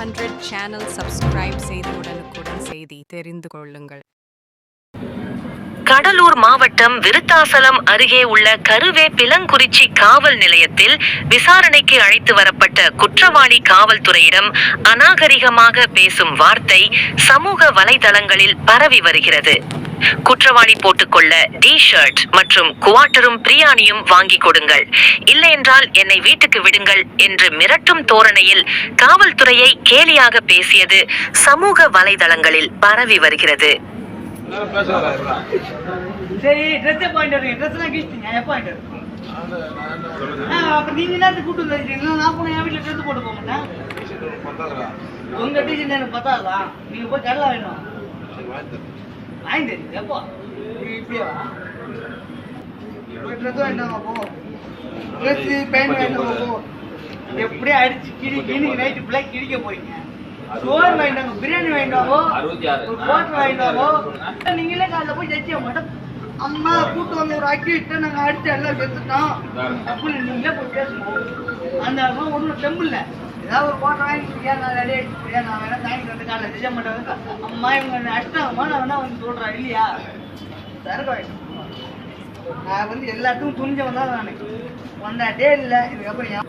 Hundred channel subscribe செய்து உடனுக்குடன் செய்தி தெரிந்து கொள்ளுங்கள். கடலூர் மாவட்டம் விருத்தாசலம் அருகே உள்ள கருவே பிலங்குறிச்சி காவல் நிலையத்தில் விசாரணைக்கு அழைத்து வரப்பட்ட குற்றவாளி காவல்துறையிடம் அநாகரிகமாக பேசும் வார்த்தை சமூக வலைதளங்களில் பரவி வருகிறது. குற்றவாளி போட்டுக்கொள்ள டி ஷர்ட் மற்றும் குவாட்டரும் பிரியாணியும் வாங்கி கொடுங்கள். இல்லையென்றால் என்னை வீட்டுக்கு விடுங்கள் என்று மிரட்டும் தோரணையில் காவல்துறையை கேலியாக பேசியது சமூக வலைதளங்களில் பரவி வருகிறது. சரி பாயிண்ட் இருக்கு கிழிச்சிங்க எப்போ பாயிண்ட் இருக்கு நீங்க கூட்டு நான் போன என் வீட்டில் ட்ரெஸ் போட்டு போக மாட்டேன். உங்க டீச்சர் எனக்கு பத்தாதா? நீங்க போய் கடலா வேணும். வாங்கி தருங்க எப்போ நீ இப்படியா ட்ரெஸ் வாங்கிட்டாங்க போ ட்ரெஸ் பேண்ட் வாங்கிட்டாங்க போ எப்படியே அடிச்சு கிழி கிழி நைட்டு ஃபுல்லாக கிழிக்க போறீங்க சோறு வாங்கிட்டாங்க பிரியாணி வாங்கிட்டாவோ கோட்டை வாங்கிட்டாவோ நீங்களே காலைல போய் ஜட்ஜிய மாட்டோம் அம்மா கூட்டு வந்து ஒரு அக்கிட்ட நாங்க அடிச்சு எல்லாம் செத்துட்டோம் அப்படின்னு நீங்களே போய் பேசணும் அந்த ஒன்றும் தெம்பில்ல ஏதாவது ஒரு கோட்டை வாங்கி நான் ரெடி ஆகிடுச்சு நான் வேணா சாயங்காலம் வந்து காலையில் செய்ய மாட்டேன் அம்மா இவங்க அஷ்டமா நான் வேணா வந்து சொல்கிறேன் இல்லையா? சரக்கு நான் வந்து எல்லாத்துக்கும் துணிஞ்சவன் தான் நான். வந்தாட்டே இல்லை. இதுக்கப்புறம் ஏன்